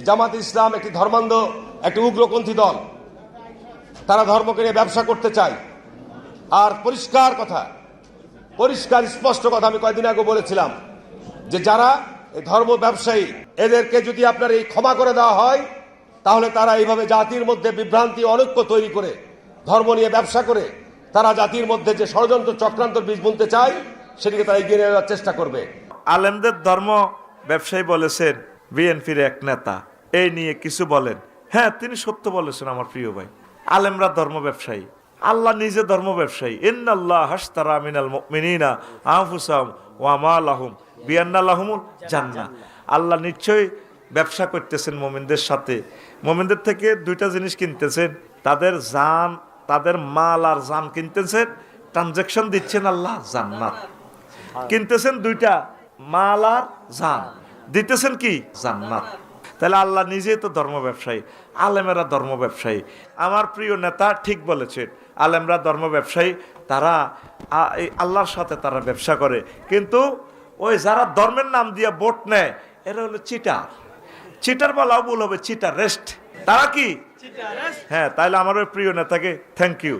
জামাত ইসলাম একটি ধর্মান্ধ, একটি উগ্রপন্থী দল। তারা ধর্মকে নিয়ে ব্যবসা করতে চায়। আর পরিষ্কার কথা, পরিষ্কার স্পষ্ট কথা আমি কয়েকদিন আগে বলেছিলাম যে যারা এই ধর্ম ব্যবসায়ী, এদেরকে যদি আপনার এই ক্ষমা করে দেওয়া হয়, তাহলে তারা এইভাবে জাতির মধ্যে বিভ্রান্তি, অনৈক্য তৈরি করে, ধর্ম নিয়ে ব্যবসা করে, তারা জাতির মধ্যে যে ষড়যন্ত্র চক্রান্ত বীজ বুনতে চায়, সেটিকে তারা এগিয়ে নেওয়ার চেষ্টা করবে। আলেমদের ধর্ম ব্যবসায়ী বলেছেন বিএনপির এক নেতা, এই নিয়ে কিছু বলেন। হ্যাঁ তিনি সত্য বলেছেন আমার প্রিয় ভাই। আলেমরা ধর্ম ব্যবসায়ী। আল্লাহ নিজে ধর্ম ব্যবসায়ী। ইন্নাল্লাহ হাসতারা মিনাল মুমিনিনা আনফুসাহুম ওয়া আমালাহুম বিআন্নাল্লাহুমুল জান্নাহ। আল্লাহ নিশ্চয়ই ব্যবসা করতেছেন মোমিনদের সাথে। মোমিনদের থেকে দুইটা জিনিস কিনতেছেন। তাদের জান, তাদের মাল আর জান কিনতেছেন। ট্রানজেকশন দিচ্ছেন আল্লাহ জান্নাত। কিনতেছেন দুইটা মাল আর জান। দিতেছেন কি? জান্নাত। তাহলে আল্লাহ নিজেই তো ধর্ম ব্যবসায়ী আলেমেরা ধর্ম ব্যবসায়ী। আমার প্রিয় নেতা ঠিক বলেছেন আলেমরা ধর্ম ব্যবসায়ী তারা এই আল্লাহর সাথে তারা ব্যবসা করে। কিন্তু ওই যারা ধর্মের নাম দিয়ে ভোট নেয় এরা হলো চিটার চিটার বলাও ভুল হবে চিটার রেস্ট তারা কি? হ্যাঁ তাহলে আমার ওই প্রিয় নেতাকে থ্যাংক ইউ